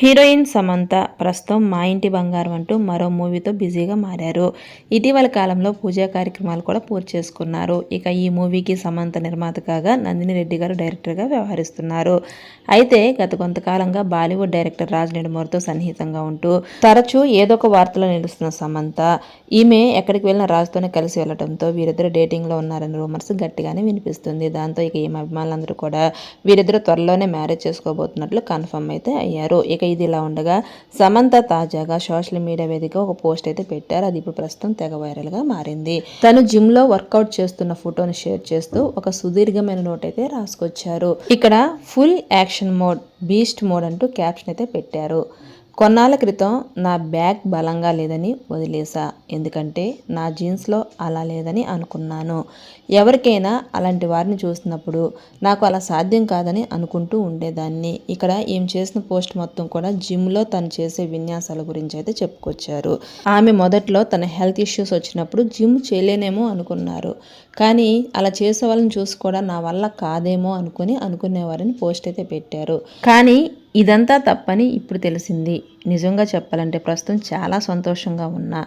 Heroine Samantha ప్రస్తుతం మా ఇంటి బంగారం అంటూ మరో మూవీతో బిజీగా మారారు. ఇటీవల కాలంలో పూజా కార్యక్రమాలు కూడా పూర్తి చేసుకున్నారు. ఇక ఈ మూవీకి సమంత నిర్మాత కాగా నందిని రెడ్డి గారు డైరెక్టర్గా వ్యవహరిస్తున్నారు. అయితే గత కొంతకాలంగా బాలీవుడ్ డైరెక్టర్ రాజ్ నెడుమూరితో సన్నిహితంగా ఉంటూ తరచూ ఏదో ఒక వార్తలో నిలుస్తున్న సమంత ఈమె ఎక్కడికి వెళ్ళిన రాజుతోనే కలిసి వెళ్ళడంతో వీరిద్దరు డేటింగ్లో ఉన్నారని రూమర్స్ గట్టిగానే వినిపిస్తుంది. దాంతో ఇక ఈమె అభిమానులందరూ కూడా వీరిద్దరు త్వరలోనే మ్యారేజ్ చేసుకోబోతున్నట్లు కన్ఫర్మ్ అయితే అయ్యారు. ఇక ఇది ఇలా ఉండగా సమంత తాజాగా సోషల్ మీడియా వేదిక ఒక పోస్ట్ అయితే పెట్టారు. అది ఇప్పుడు ప్రస్తుతం తెగ వైరల్గా మారింది. తను జిమ్లో వర్కౌట్ చేస్తున్న ఫోటోను షేర్ చేస్తూ ఒక సుదీర్ఘమైన నోట్ అయితే రాసుకొచ్చారు. ఇక్కడ full action mode beast mode అంటూ క్యాప్షన్ అయితే పెట్టారు. కొన్నాళ్ళ క్రితం నా బ్యాగ్ బలంగా లేదని వదిలేసా ఎందుకంటే నా జీన్స్లో అలా లేదని అనుకున్నాను. ఎవరికైనా అలాంటి వారిని చూసినప్పుడు నాకు అలా సాధ్యం కాదని అనుకుంటూ ఉండేదాన్ని. ఇక్కడ ఏం చేసిన పోస్ట్ మొత్తం కూడా జిమ్లో తను చేసే విన్యాసాల గురించి అయితే చెప్పుకొచ్చారు. ఆమె మొదట్లో తన హెల్త్ ఇష్యూస్ వచ్చినప్పుడు జిమ్ చేయలేనేమో అనుకున్నారు. కానీ అలా చేసే వాళ్ళని చూసి కూడా నా వల్ల కాదేమో అనుకుని అనుకునేవారని పోస్ట్ అయితే పెట్టారు. కానీ ఇదంతా తప్పని ఇప్పుడు తెలిసింది. నిజంగా చెప్పాలంటే ప్రస్తుతం చాలా సంతోషంగా ఉన్నా.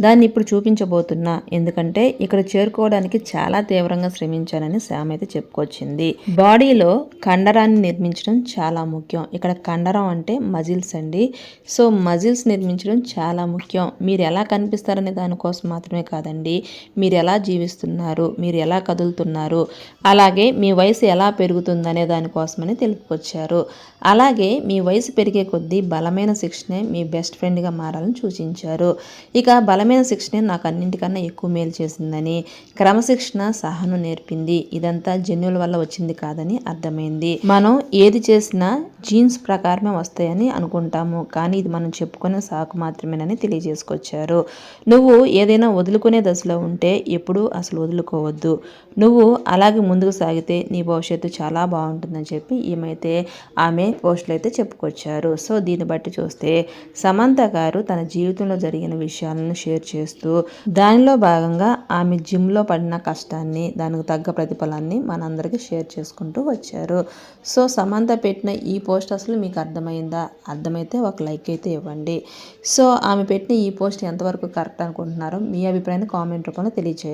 దాన్ని ఇప్పుడు చూపించబోతున్నా. ఎందుకంటే ఇక్కడ చేరుకోవడానికి చాలా తీవ్రంగా శ్రమించానని శ్యామ్ అయితే చెప్పుకొచ్చింది. బాడీలో కండరాన్ని నిర్మించడం చాలా ముఖ్యం. ఇక్కడ కండరం అంటే మజిల్స్ అండి. సో మజిల్స్ నిర్మించడం చాలా ముఖ్యం. మీరు ఎలా కనిపిస్తారనే దానికోసం మాత్రమే కాదండి. మీరు ఎలా జీవిస్తున్నారు? మీరు ఎలా కదులుతున్నారు? అలాగే మీ వయసు ఎలా పెరుగుతుందనే దానికోసమని తెలుపుకొచ్చారు. అలాగే మీ వయసు పెరిగే కొద్దీ బలమైన శిక్షణే మీ బెస్ట్ ఫ్రెండ్గా మారాలని సూచించారు. ఇక బలమైన బలమైన శిక్షణ నాకు అన్నింటికన్నా ఎక్కువ మేలు చేసిందని క్రమశిక్షణ సహనం నేర్పింది. ఇదంతా జన్యుల వల్ల వచ్చింది కాదని అర్థమైంది. మనం ఏది చేసినా జీన్స్ ప్రకారమే వస్తాయని అనుకుంటాము. కానీ ఇది మనం చెప్పుకునే సాకు మాత్రమేనని తెలియజేసుకొచ్చారు. నువ్వు ఏదైనా వదులుకునే దశలో ఉంటే ఎప్పుడూ అసలు వదులుకోవద్దు. నువ్వు అలాగే ముందుకు సాగితే నీ భవిష్యత్తు చాలా బాగుంటుందని చెప్పి ఈమెతే ఆమె పోస్టులు అయితే చెప్పుకొచ్చారు. సో దీన్ని బట్టి చూస్తే సమంత గారు తన జీవితంలో జరిగిన విషయాలను షేర్ చేస్తూ దానిలో భాగంగా ఆమె జిమ్లో పడిన కష్టాన్ని దానికి తగ్గ ప్రతిఫలాన్ని మనందరికీ షేర్ చేసుకుంటూ వచ్చారు. సో సమంత పెట్టిన ఈ పోస్ట్ అసలు మీకు అర్థమైందా? అర్థమైతే ఒక లైక్ అయితే ఇవ్వండి. సో ఆమె పెట్టిన ఈ పోస్ట్ ఎంతవరకు కరెక్ట్ అనుకుంటున్నారో మీ అభిప్రాయాన్ని కామెంట్ రూపంలో తెలియచేయండి.